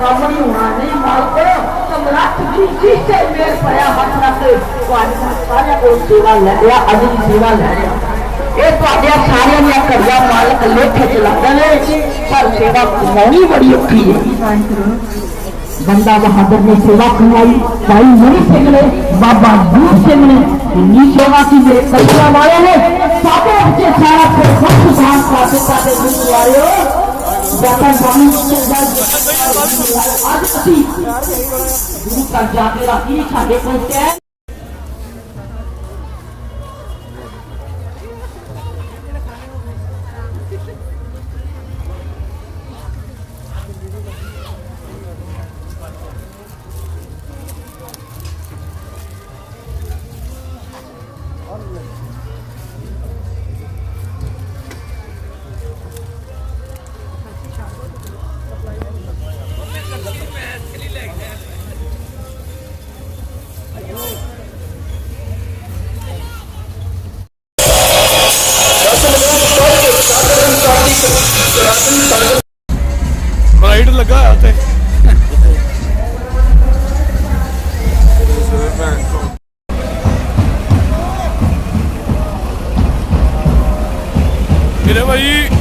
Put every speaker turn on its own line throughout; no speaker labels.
ਸਾਡੇ ਬਿਨਾ ਕੰਮ ਨਹੀਂ ਹੋਣਾ। ਨਹੀਂ ਮੇਰ ਪਿਆ ਹੱਥ ਰੱਖ ਤੁਹਾਡੇ ਸਾਰਿਆਂ ਕੋਲ ਸੇਵਾ ਲੈ ਰਿਹਾ ਅੱਜ ਦੀ ਸੇਵਾ ਲੈ ਰਿਹਾ ਇਹ ਤੁਹਾਡੇ ਸਾਰਿਆਂ ਦੀਆਂ ਕਰਜ਼ਾ ਮਾਲਕ ਲੇਖੇ ਚਲਾਉਂਦੇ ਨੇ, ਪਰ ਸੇਵਾ ਕਮਾਉਣੀ ਬੜੀ ਔਖੀ ਹੈ। ਬੰਦਾ ਬਹਾਦਰ ਨੇ ਸੇਵਾ ਕਰਵਾਈ ਭਾਈ ਮਨੀ ਸਿੰਘ ਨੇ, ਬਾਬਾ ਦੀਪ ਸਿੰਘ ਨੇ, ਇੰਨੀ ਸੇਵਾ ਕੀ ਦੇ ਕਈਆਂ ਵਾਲੇ ਨੇ। ਸਾਡੇ ਬੱਚੇ ਸਾਰਾ ਫਿਰ ਸਭ ਸੁਭਾਨ ਪਾਸੇ ਪਾਸੇ ਗੁਰਦੁਆਰਿਓ ਬਾਬਾ ਬਾਣੀ ਸਿੰਘ ਅੱਜ ਅਸੀਂ ਗੁਰੂ ਘਰ ਜਾ ਕੇ ਰਾਤੀ ਸਾਡੇ ਕੋਲ ਟੈ
ਮੇਰੇ ਭਾਈ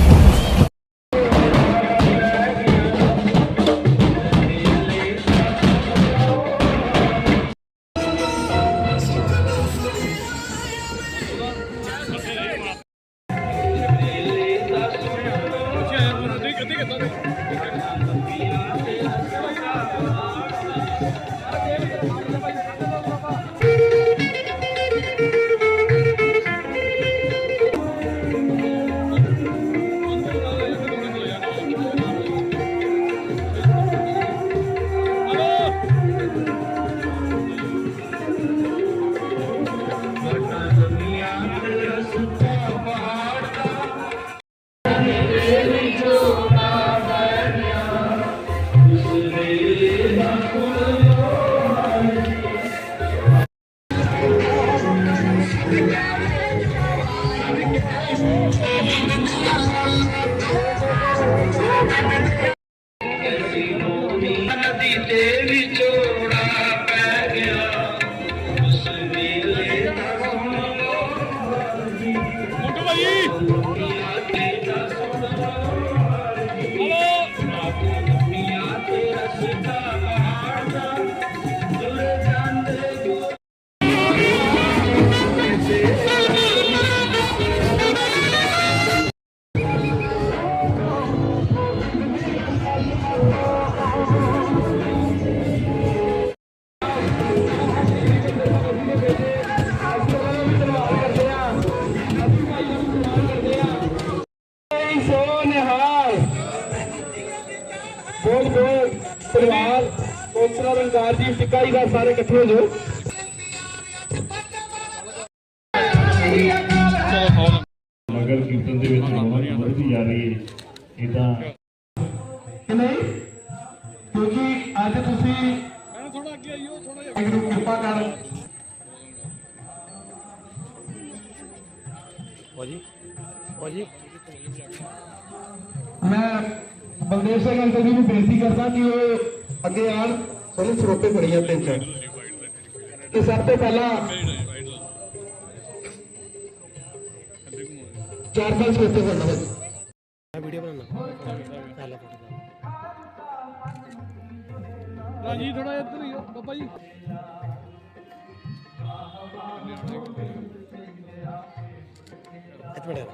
ਇਕੱਠੇ ਹੋ ਜਾਓ
ਨਗਰ ਕੀਰਤਨ ਦੇ ਵਿੱਚ ਰੌਣਕ ਵਧਦੀ ਜਾ ਰਹੀ ਹੈ। ਇਦਾਂ
ਕਿ ਨਹੀਂ ਕਿਉਂਕਿ ਅੱਜ ਤੁਸੀਂ
ਥੋੜਾ ਅੱਗੇ ਆਈਓ ਥੋੜਾ ਜਿਹਾ
ਵਾਹਿਗੁਰੂ ਕਿਰਪਾ ਕਰ।
ਭਾਜੀ ਭਾਜੀ।
ਮੈਂ ਬਲਦੇਵ ਸਿੰਘ ਅੰਕਲ ਜੀ ਨੂੰ ਬੇਨਤੀ ਕਰਦਾ ਕਿ ਉਹ ਅੱਗੇ ਆਣ ਸਾਨੂੰ ਸਰੋਪੇ ਬੜੀਆਂ ਤਿੰਨ ਚਾਰ। ਤੇ ਸਭ ਤੋਂ ਪਹਿਲਾਂ ਚਾਰ ਪੰਜ ਸਰੋਪੇ ਕਰਨਾ ਬਸ।
ਰਾਜੀ ਥੋੜਾ ਇੱਧਰ ਹੀ ਬਾਬਾ ਜੀ।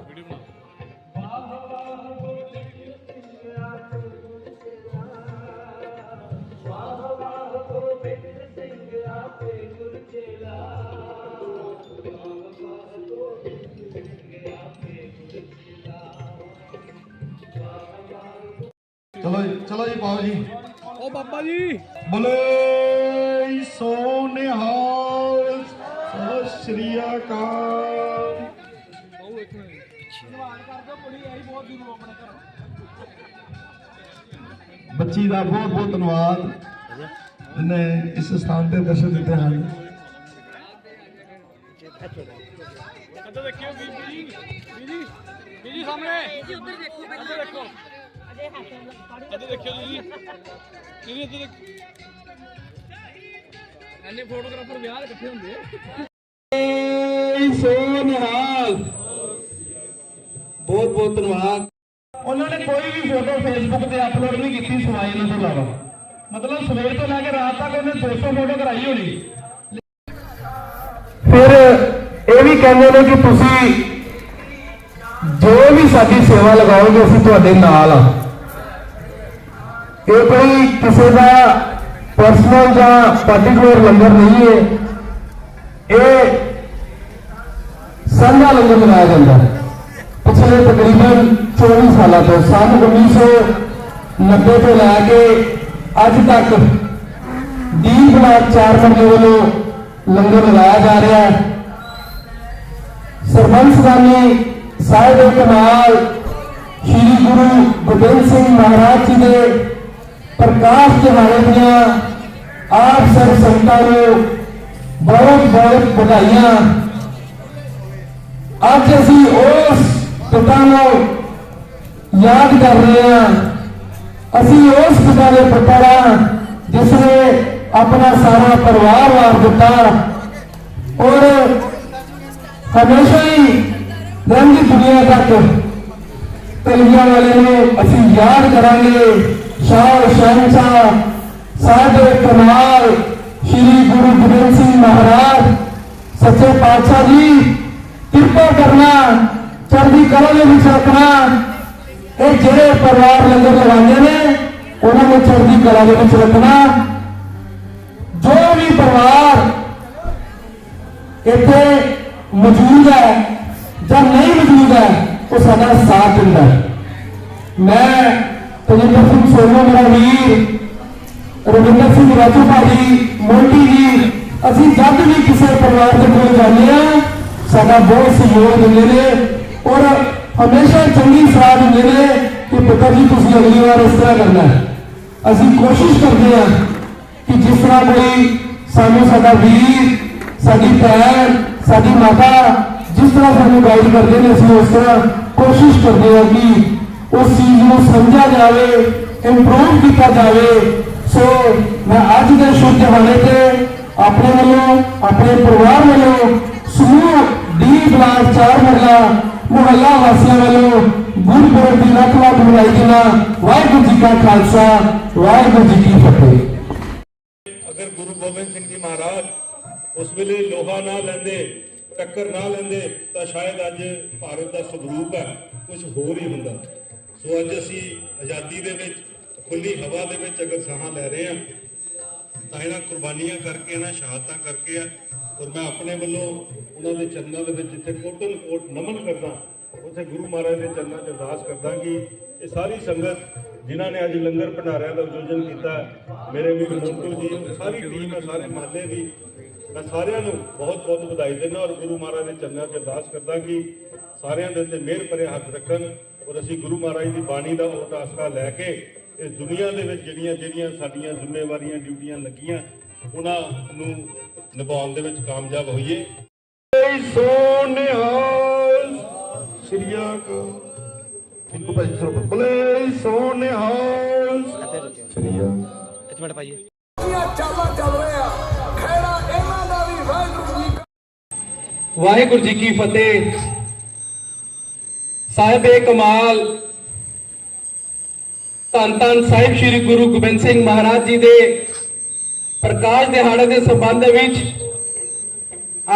ਵੀਡੀਓ ਬਣਾ
ਚਲੋ ਜੀ ਜੀ ਪਾਓ ਜੀ।
ਓ ਬਾਬਾ ਜੀ।
ਬੋਲੇ ਸੋ ਨਿਹਾਲ ਸਤਿ ਸ਼੍ਰੀ ਅਕਾਲ।
ਆਓ ਇੱਕ ਮਿੰਟ।
ਬੱਚੀ ਦਾ ਬਹੁਤ ਬਹੁਤ ਧੰਨਵਾਦ ਜਿਹਨੇ ਇਸ ਸਥਾਨ ਤੇ ਦਰਸ਼ਨ ਦਿੱਤੇ ਹਨ।
ਇੱਧਰ ਦੇਖਿਓ ਬੀਬੀ ਜੀ। ਬੀਜੀ ਬੀਜੀ ਸਾਹਮਣੇ ਜੀ ਉੱਧਰ ਦੇਖੋ ਇੱਧਰ ਦੇਖੋ। ਇੱਧਰ ਦੇਖਿਓ ਜੀ। ਜੀ ਇੱਧਰ ਦੇਖੋ ਐਨੇ ਫੋਟੋਗ੍ਰਾਫਰ ਵਿਆਹ ਦੇ ਇਕੱਠੇ ਹੁੰਦੇ ਆ।
ਸੋ ਨਿਹਾਲ। ਬਹੁਤ ਬਹੁਤ ਧੰਨਵਾਦ। ਉਹਨਾਂ ਨੇ ਕੋਈ ਵੀ ਫੋਟੋ ਫੇਸਬੁੱਕ ਤੇ ਅਪਲੋਡ ਨਹੀਂ ਕੀਤੀ ਸਵਾਈ ਇਹਨਾਂ ਤੋਂ ਇਲਾਵਾ। ਮਤਲਬ ਸਵੇਰ ਤੋਂ ਲੈ ਕੇ ਰਾਤ ਤੱਕ ਉਹਨੇ 200 ਫੋਟੋ ਕਰਾਈ ਹੋਣੀ। ਫਿਰ ਇਹ ਵੀ ਕਹਿੰਦੇ ਨੇ ਕਿ ਤੁਸੀਂ ਜੋ ਵੀ ਸਾਡੀ ਸੇਵਾ ਲਗਾਓਗੇ ਅਸੀਂ ਤੁਹਾਡੇ ਨਾਲ ਆ। ਇਹ ਕੋਈ ਕਿਸੇ ਦਾ ਪਰਸਨਲ ਜਾਂ ਪਾਰਟਿਕੂਲਰ ਲੰਗਰ ਨਹੀਂ ਹੈ ਇਹ ਸਾਂਝਾ ਲੰਗਰ ਲਗਾਇਆ ਜਾਂਦਾ ਹੈ ਪਿਛਲੇ ਤਕਰੀਬਨ 24 ਸਾਲਾਂ ਤੋਂ ਸੰਨ 1990 ਤੋਂ ਲੈ ਕੇ ਅੱਜ ਤੱਕ ਦੀਨ ਬਲਾਕ ਚਾਰ ਮੰਡੇ ਵੱਲੋਂ ਲੰਗਰ ਲਗਾਇਆ ਜਾ ਰਿਹਾ ਹੈ ਸਰਬੰਸ ਦਾਨੀ ਸਾਹਿਬ ਕਮਾਲ ਸ੍ਰੀ ਗੁਰੂ ਗੋਬਿੰਦ ਸਿੰਘ ਮਹਾਰਾਜ ਜੀ ਦੇ ਪ੍ਰਕਾਸ਼ ਦਿਹਾੜੇ ਦੀਆਂ ਆਪ ਸਭ ਸੰਗਤਾਂ ਨੂੰ ਬਹੁਤ ਬਹੁਤ ਵਧਾਈਆਂ। ਅੱਜ ਅਸੀਂ ਉਸ ਪਿਤਾ ਨੂੰ ਯਾਦ ਕਰ ਰਹੇ ਹਾਂ। ਅਸੀਂ ਉਸ ਪਿਤਾ ਦੇ ਪੁੱਤਰ ਹਾਂ, ਜਿਸ ਨੇ ਆਪਣਾ ਸਾਰਾ ਪਰਿਵਾਰ ਵਾਰ ਦਿੱਤਾ। ਔਰ ਹਮੇਸ਼ਾ ਹੀ ਰੰਗ ਦੁਨੀਆ ਤੱਕ ਤਲੀਆਂ ਵਾਲੇ ਨੂੰ ਅਸੀਂ ਯਾਦ ਕਰਾਂਗੇ। ਸ਼ਾਹ ਸ਼ਹਿਨਸ਼ਾਹ ਸਾਹਿਬ ਕਮਾਲ ਸ਼੍ਰੀ ਗੁਰੂ ਗੋਬਿੰਦ ਸਿੰਘ ਮਹਾਰਾਜ ਸੱਚੇ ਪਾਤਸ਼ਾਹ ਜੀ ਕਿਰਪਾ ਕਰਨਾ ਚੜ੍ਹਦੀ ਕਲਾ ਦੇ ਵਿੱਚ ਰੱਖਣਾ ਇਹ ਜਿਹੜੇ ਪਰਿਵਾਰ ਲੰਗਰ ਲਗਾਉਂਦੇ ਨੇ ਉਹਨਾਂ ਨੂੰ ਚੜ੍ਹਦੀ ਕਲਾ ਦੇ ਵਿੱਚ ਰੱਖਣਾ ਜੋ ਵੀ ਪਰਿਵਾਰ ਇੱਥੇ ਮੌਜੂਦ ਹੈ ਜਾਂ ਨਹੀਂ ਮੌਜੂਦ ਹੈ ਉਹ ਸਾਡਾ ਸਾਥ ਦਿੰਦਾ ਹੈ ਮੈਂ ਤਜਿੰਦਰ ਸਿੰਘ ਸੋਨੂ ਮੇਰਾ ਵੀਰ ਰਵਿੰਦਰ ਸਿੰਘ ਰਾਜੂ ਭਾਜੀ ਮੋਂਟੀ ਜੀ ਅਸੀਂ ਜਦ ਵੀ ਕਿਸੇ ਪਰਿਵਾਰ ਦੇ ਕੋਲ ਜਾਂਦੇ ਆ ਸਾਡਾ ਬਹੁਤ ਸਹਿਯੋਗ ਦਿੰਦੇ ਨੇ ਔਰ ਹਮੇਸ਼ਾ ਚੰਗੀ ਸਲਾਹ ਦਿੰਦੇ ਨੇ ਕਿ ਪੁੱਤਰ ਜੀ, ਤੁਸੀਂ ਅਗਲੀ ਵਾਰ ਇਸ ਤਰ੍ਹਾਂ ਕਰਨਾ ਹੈ। ਅਸੀਂ ਕੋਸ਼ਿਸ਼ ਕਰਦੇ ਆ ਕਿ ਜਿਸ ਤਰ੍ਹਾਂ ਕੋਈ ਸਾਨੂੰ ਸਾਡਾ ਵੀਰ, ਸਾਡੀ ਭੈਣ, ਸਾਡੀ ਮਾਤਾ, ਜਿਸ ਤਰ੍ਹਾਂ ਸਾਨੂੰ ਗਾਈਡ ਕਰਦੇ ਨੇ, ਅਸੀਂ ਉਸ ਤਰ੍ਹਾਂ ਕੋਸ਼ਿਸ਼ ਕਰਦੇ ਹਾਂ ਕਿ ਉਸ ਚੀਜ਼ ਨੂੰ ਸਮਝਿਆ ਜਾਵੇ ਇੰਪਰੂਵ ਕੀਤਾ ਜਾਵੇ। ਸੋ ਮੈਂ ਅੱਜ ਦੇ ਸ਼ੁਭ ਦਿਹਾੜੇ ਤੇ ਆਪਣੇ ਵੱਲੋਂ, ਆਪਣੇ ਪਰਿਵਾਰ ਵੱਲੋਂ ਸਮੂਹ ਡੀ ਬਲਾਕ ਚਾਰ ਮਰਲਾ ਮੁਹੱਲਾ ਵਾਸੀਆਂ ਵੱਲੋਂ ਗੁਰਪੁਰਬ ਦੀ ਲੱਖ ਲੱਖ ਵਧਾਈ ਦਿੰਦਾ ਵਾਹਿਗੁਰੂ ਜੀ ਕਾ ਖਾਲਸਾ, ਵਾਹਿਗੁਰੂ ਜੀ ਕੀ ਫਤਿਹ।
ਅਗਰ ਗੁਰੂ ਗੋਬਿੰਦ ਸਿੰਘ ਜੀ ਮਹਾਰਾਜ ਉਸ ਵੇਲੇ ਲੋਹਾ ਨਾ ਲੈਂਦੇ, ਟੱਕਰ ਨਾ ਲੈਂਦੇ, ਤਾਂ ਸ਼ਾਇਦ ਅੱਜ ਭਾਰਤ ਦਾ ਸਵਰੂਪ ਹੈ। ਕੁਝ ਹੋਰ ਹੀ ਹੁੰਦਾ। ਸੋ ਅੱਜ ਅਸੀਂ ਆਜ਼ਾਦੀ ਦੇ ਵਿੱਚ ਖੁੱਲੀ ਹਵਾ ਦੇ ਵਿੱਚ ਅਗਰ ਸਾਹ ਲੈ ਰਹੇ ਹਾਂ, ਤਾਂ ਇਹਨਾਂ ਕੁਰਬਾਨੀਆਂ ਕਰਕੇ, ਇਹਨਾਂ ਸ਼ਹਾਦਤਾਂ ਕਰਕੇ ਆ। ਔਰ ਮੈਂ ਆਪਣੇ ਵੱਲੋਂ ਉਹਨਾਂ ਦੇ ਚਰਨਾਂ ਦੇ ਵਿੱਚ ਜਿੱਥੇ ਕੋਟਨ ਕੋਟ ਨਮਨ ਕਰਦਾ, ਉੱਥੇ ਗੁਰੂ ਮਹਾਰਾਜ ਦੇ ਚਰਨਾਂ 'ਚ ਅਰਦਾਸ ਕਰਦਾ ਕਿ ਇਹ ਸਾਰੀ ਸੰਗਤ ਜਿਨ੍ਹਾਂ ਨੇ ਅੱਜ ਲੰਗਰ ਭੰਡਾਰਿਆਂ ਦਾ ਆਯੋਜਨ ਕੀਤਾ, ਮੇਰੇ ਵੀਰ ਮੰਟੂ ਜੀ, ਸਾਰੀ ਟੀਮ ਹੈ ਸਾਰੇ ਮਹੱਲੇ ਦੀ, ਮੈਂ ਸਾਰਿਆਂ ਨੂੰ ਬਹੁਤ ਬਹੁਤ ਵਧਾਈ ਦਿੰਦਾ ਔਰ ਗੁਰੂ ਮਹਾਰਾਜ ਦੇ ਚਰਨਾਂ 'ਚ ਅਰਦਾਸ ਕਰਦਾ ਕਿ ਸਾਰਿਆਂ ਦੇ ਉੱਤੇ ਮਿਹਰ ਭਰੇ ਹੱਥ ਰੱਖਣ। ਔਰ ਅਸੀਂ ਗੁਰੂ ਮਹਾਰਾਜ ਦੀ ਬਾਣੀ ਦਾ ਓਟ ਆਸਰਾ ਲੈ ਕੇ ਇਸ ਦੁਨੀਆ ਦੇ ਵਿੱਚ ਜਿਹੜੀਆਂ ਜਿਹੜੀਆਂ ਸਾਡੀਆਂ ਜ਼ਿੰਮੇਵਾਰੀਆਂ ਡਿਊਟੀਆਂ ਲੱਗੀਆਂ ਉਹਨਾਂ ਨੂੰ ਨਿਭਾਉਣ ਦੇ ਵਿੱਚ ਕਾਮਯਾਬ ਹੋਈਏ। ਸੋਨਿਹਾਲ ਸ੍ਰੀ ਅਕਾਲ। ਇੱਕ ਭਾਈ ਸਰਬ ਬਲੇ ਸੋਨਿਹਾਲ ਸ੍ਰੀ ਅਕਾਲ।
ਵਾਹਿਗੁਰੂ ਜੀ ਕੀ ਫਤਿਹ। ਸਾਹਿਬੇ ਕਮਾਲ। ਧੰਨ ਧੰਨ ਸਾਹਿਬ ਸ੍ਰੀ ਗੁਰੂ ਗੋਬਿੰਦ ਸਿੰਘ ਮਹਾਰਾਜ ਜੀ ਦੇ ਪ੍ਰਕਾਸ਼ ਦਿਹਾੜੇ ਦੇ ਸੰਬੰਧ ਵਿੱਚ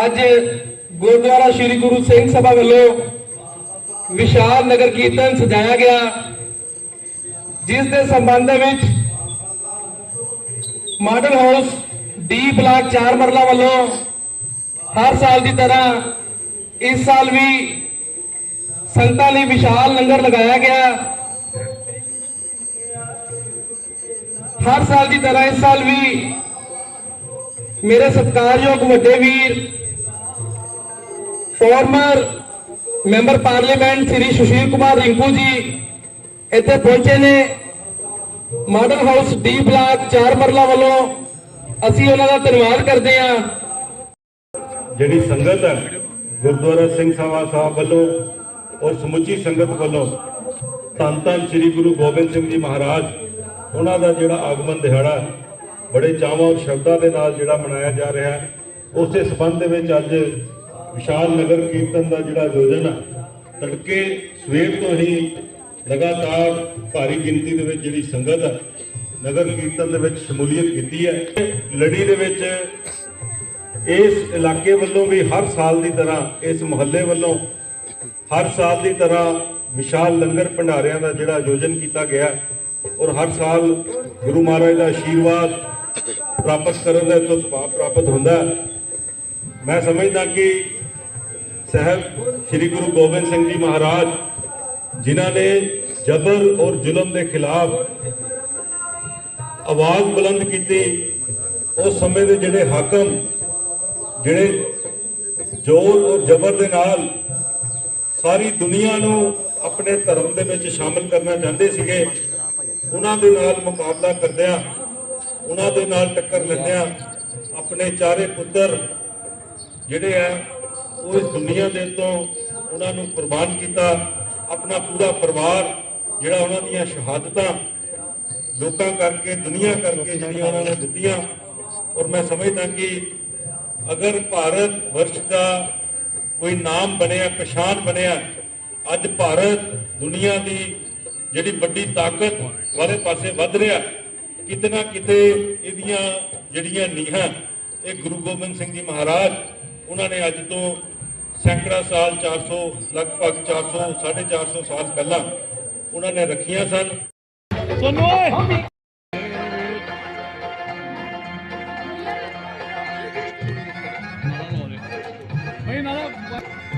ਅੱਜ ਗੁਰਦੁਆਰਾ ਸ੍ਰੀ ਗੁਰੂ ਸਿੰਘ ਸਭਾ ਵੱਲੋਂ ਵਿਸ਼ਾਲ ਨਗਰ ਕੀਰਤਨ ਸਜਾਇਆ ਗਿਆ, ਜਿਸ ਦੇ ਸੰਬੰਧ ਵਿੱਚ model house D block 4 Marla ਵੱਲੋਂ ਹਰ ਸਾਲ ਦੀ ਤਰ੍ਹਾਂ ਇਸ ਸਾਲ ਵੀ ਸੰਗਤਾਂ ਲਈ ਵਿਸ਼ਾਲ ਲੰਗਰ ਲਗਾਇਆ ਗਿਆ। ਹਰ ਸਾਲ ਦੀ ਤਰ੍ਹਾਂ ਇਸ ਸਾਲ ਵੀ ਮੇਰੇ ਸਤਿਕਾਰਯੋਗ ਵੱਡੇ ਵੀਰ former member parliament Shri Sushil Kumar Rinku ji ਇੱਥੇ ਪਹੁੰਚੇ ਨੇ। Model house D block 4 Marla ਵੱਲੋਂ ਅਸੀਂ ਉਹਨਾਂ ਦਾ ਧੰਨਵਾਦ ਕਰਦੇ ਹਾਂ।
ਜਿਹੜੀ ਸੰਗਤ ਹੈ, ਗੁਰਦੁਆਰਾ ਸਿੰਘ ਸਭਾ ਸਾਹਿਬ ਵੱਲੋਂ ਔਰ ਸਮੁੱਚੀ ਸੰਗਤ ਵੱਲੋਂ ਧੰਨ ਧੰਨ ਸ੍ਰੀ ਗੁਰੂ ਗੋਬਿੰਦ ਸਿੰਘ ਜੀ ਮਹਾਰਾਜ, ਉਹਨਾਂ ਦਾ ਜਿਹੜਾ ਆਗਮਨ ਦਿਹਾੜਾ ਬੜੇ ਚਾਵਾਂ ਔਰ ਸ਼ਰਧਾ ਦੇ ਨਾਲ ਜਿਹੜਾ ਮਨਾਇਆ ਜਾ ਰਿਹਾ ਹੈ। ਉਸ ਦੇ ਸੰਬੰਧ ਦੇ ਵਿੱਚ ਅੱਜ ਵਿਸ਼ਾਲ ਨਗਰ ਕੀਰਤਨ ਦਾ ਜਿਹੜਾ ਆਯੋਜਨ ਹੈ ਤੜਕੇ ਸਵੇਰ ਤੋਂ ਹੀ ਲਗਾਤਾਰ ਭਾਰੀ ਗਿਣਤੀ ਦੇ ਵਿੱਚ ਜਿਹੜੀ ਸੰਗਤ ਹੈ ਨਗਰ ਕੀਰਤਨ ਦੇ ਵਿੱਚ ਸ਼ਮੂਲੀਅਤ ਕੀਤੀ ਹੈ। ਲੜੀ ਦੇ ਵਿੱਚ ਇਸ ਇਲਾਕੇ ਵੱਲੋਂ ਵੀ ਹਰ ਸਾਲ ਦੀ ਤਰ੍ਹਾਂ ਇਸ ਮੁਹੱਲੇ ਵੱਲੋਂ ਹਰ ਸਾਲ ਦੀ ਤਰ੍ਹਾਂ ਵਿਸ਼ਾਲ ਲੰਗਰ ਭੰਡਾਰਿਆਂ ਦਾ ਜਿਹੜਾ ਆਯੋਜਨ ਕੀਤਾ ਗਿਆ ਔਰ ਹਰ ਸਾਲ ਗੁਰੂ ਮਹਾਰਾਜ ਦਾ ਆਸ਼ੀਰਵਾਦ ਪ੍ਰਾਪਤ ਕਰਨ ਦਾ ਤੋਂ ਸੁਭਾਅ ਪ੍ਰਾਪਤ ਹੁੰਦਾ ਮੈਂ ਸਮਝਦਾ ਕਿ ਸਹਿਬ ਸ੍ਰੀ ਗੁਰੂ ਗੋਬਿੰਦ ਸਿੰਘ ਜੀ ਮਹਾਰਾਜ, ਜਿਨ੍ਹਾਂ ਨੇ ਜਬਰ ਔਰ ਜ਼ੁਲਮ ਦੇ ਖਿਲਾਫ ਆਵਾਜ਼ ਬੁਲੰਦ ਕੀਤੀ, ਉਸ ਸਮੇਂ ਦੇ ਜਿਹੜੇ ਹਾਕਮ, ਜਿਹੜੇ ਜ਼ੋਰ ਔਰ ਜ਼ਬਰ ਦੇ ਨਾਲ ਸਾਰੀ ਦੁਨੀਆ ਨੂੰ ਆਪਣੇ ਧਰਮ ਦੇ ਵਿੱਚ ਸ਼ਾਮਲ ਕਰਨਾ ਚਾਹੁੰਦੇ ਸੀਗੇ। ਉਹਨਾਂ ਦੇ ਨਾਲ ਮੁਕਾਬਲਾ ਕਰਦਿਆਂ, ਉਹਨਾਂ ਦੇ ਨਾਲ ਟੱਕਰ ਲੈਂਦਿਆਂ ਆਪਣੇ ਚਾਰੇ ਪੁੱਤਰ ਜਿਹੜੇ ਆ, ਉਹ ਇਸ ਦੁਨੀਆ ਦੇ ਤੋਂ ਉਹਨਾਂ ਨੂੰ ਕੁਰਬਾਨ ਕੀਤਾ। ਆਪਣਾ ਪੂਰਾ ਪਰਿਵਾਰ ਜਿਹੜਾ ਉਹਨਾਂ ਦੀਆਂ ਸ਼ਹਾਦਤਾਂ ਲੋਕਾਂ ਕਰਕੇ, ਦੁਨੀਆ ਕਰਕੇ ਜਿਹੜੀਆਂ ਉਹਨਾਂ ਨੇ ਦਿੱਤੀਆਂ। ਔਰ ਮੈਂ ਸਮਝਦਾ ਕਿ ਅਗਰ ਭਾਰਤ ਵਰਸ਼ ਦਾ ਕੋਈ ਨਾਮ ਬਣਿਆ, ਪਛਾਣ ਬਣਿਆ, ਅੱਜ ਭਾਰਤ ਦੁਨੀਆ ਦੀ ਜਿਹੜੀ ਵੱਡੀ ਤਾਕਤ ਵਾਲੇ ਪਾਸੇ ਵੱਧ ਰਿਹਾ ਕਿਤੇ ਨਾ ਕਿਤੇ ਇਹਦੀਆਂ ਜਿਹੜੀਆਂ ਨੀਹਾਂ, ਇਹ ਗੁਰੂ ਗੋਬਿੰਦ ਸਿੰਘ ਜੀ ਮਹਾਰਾਜ, ਉਹਨਾਂ ਨੇ ਅੱਜ ਤੋਂ ਸੈਂਕੜਾ ਸਾਲ 400 ਲਗਭਗ 400 450 ਸਾਲ ਪਹਿਲਾਂ ਉਹਨਾਂ ਨੇ ਰੱਖੀਆਂ ਸਨ।
ਸੁਣੋ What?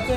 对对。